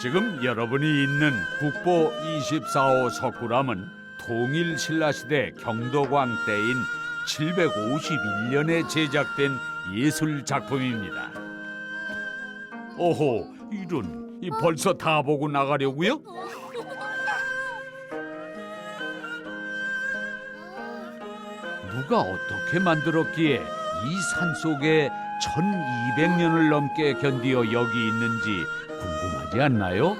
지금 여러분이 있는 국보 24호 석굴암은 통일 신라시대 경도광 때인 751년에 제작된 예술 작품입니다. 오호, 이런 이 벌써 다 보고 나가려고요? 누가 어떻게 만들었기에 이 산 속에 1200년을 넘게 견디어 여기 있는지 궁금하지 않나요?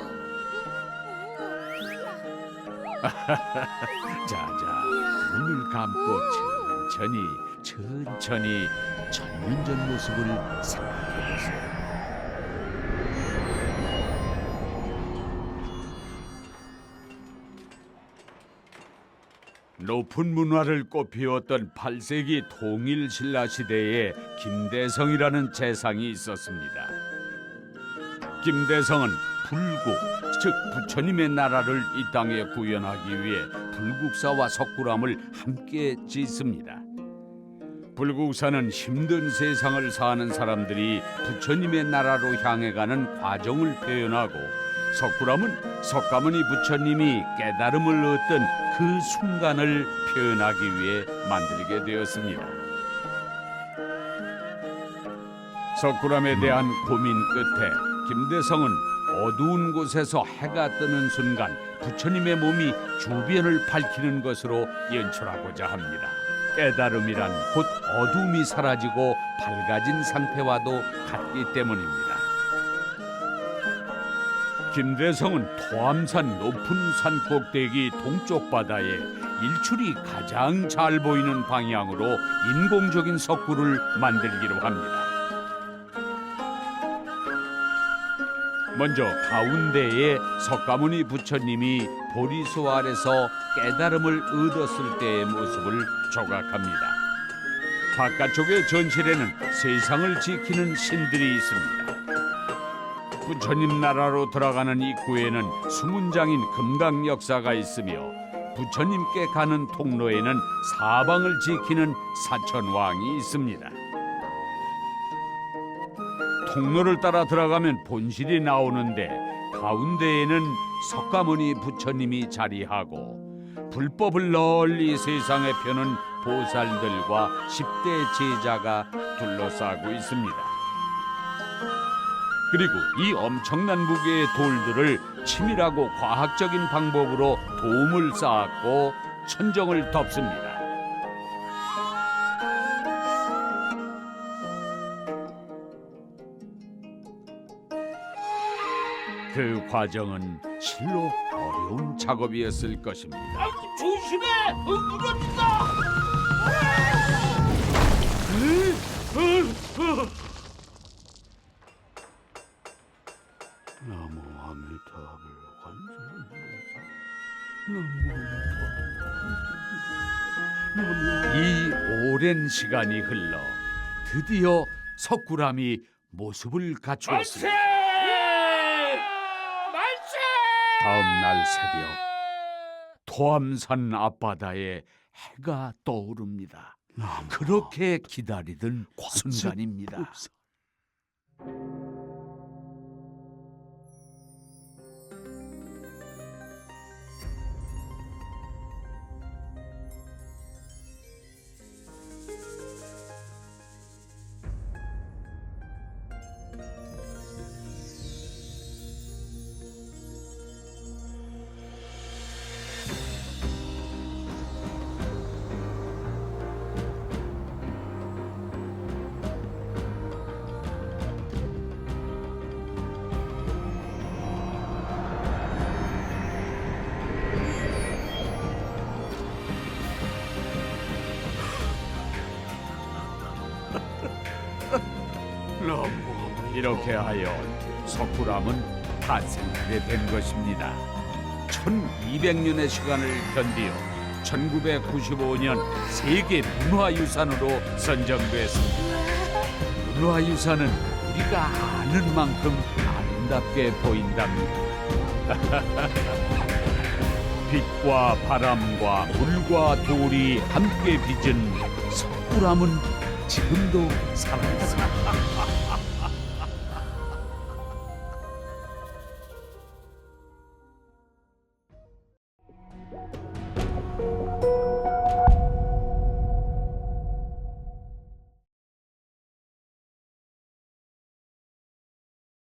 자자 눈을 감고 천천히 천천히 천년 전 모습을 생각해 보세요. 높은 문화를 꽃피웠던 8세기 통일 신라 시대에 김대성이라는 재상이 있었습니다. 김대성은 불국, 즉 부처님의 나라를 이 땅에 구현하기 위해 불국사와 석굴암을 함께 짓습니다. 불국사는 힘든 세상을 사는 사람들이 부처님의 나라로 향해가는 과정을 표현하고 석굴암은 석가모니 부처님이 깨달음을 얻던 그 순간을 표현하기 위해 만들게 되었습니다. 석굴암에 대한 고민 끝에 김대성은 어두운 곳에서 해가 뜨는 순간 부처님의 몸이 주변을 밝히는 것으로 연출하고자 합니다. 깨달음이란 곧 어둠이 사라지고 밝아진 상태와도 같기 때문입니다. 김대성은 토암산 높은 산 꼭대기 동쪽 바다에 일출이 가장 잘 보이는 방향으로 인공적인 석굴을 만들기로 합니다. 먼저 가운데에 석가모니 부처님이 보리수 아래서 깨달음을 얻었을 때의 모습을 조각합니다. 바깥쪽의 전실에는 세상을 지키는 신들이 있습니다. 부처님 나라로 들어가는 입구에는 수문장인 금강 역사가 있으며 부처님께 가는 통로에는 사방을 지키는 사천왕이 있습니다. 통로를 따라 들어가면 본실이 나오는데 가운데에는 석가모니 부처님이 자리하고 불법을 널리 세상에 펴는 보살들과 10대 제자가 둘러싸고 있습니다. 그리고 이 엄청난 무게의 돌들을 치밀하고 과학적인 방법으로 도움을 쌓았고 천정을 덮습니다. 그 과정은 실로 어려운 작업이었을 것입니다. 아이고 조심해! 어, 무너진다! 이 오랜 시간이 흘러 드디어 석굴암이 모습을! 갖추었습니다. 다음 날 새벽 토암산 앞바다에 해가 떠오릅니다. 그렇게 기다리던 순간입니다. 이렇게 하여 석굴암은 탄생하게 된 것입니다. 1200년의 시간을 견디어 1995년 세계 문화유산으로 선정됐습니다. 문화유산은 우리가 아는 만큼 아름답게 보인답니다. 빛과 바람과 물과 돌이 함께 빚은 석굴암은 지금도 살아있습니다.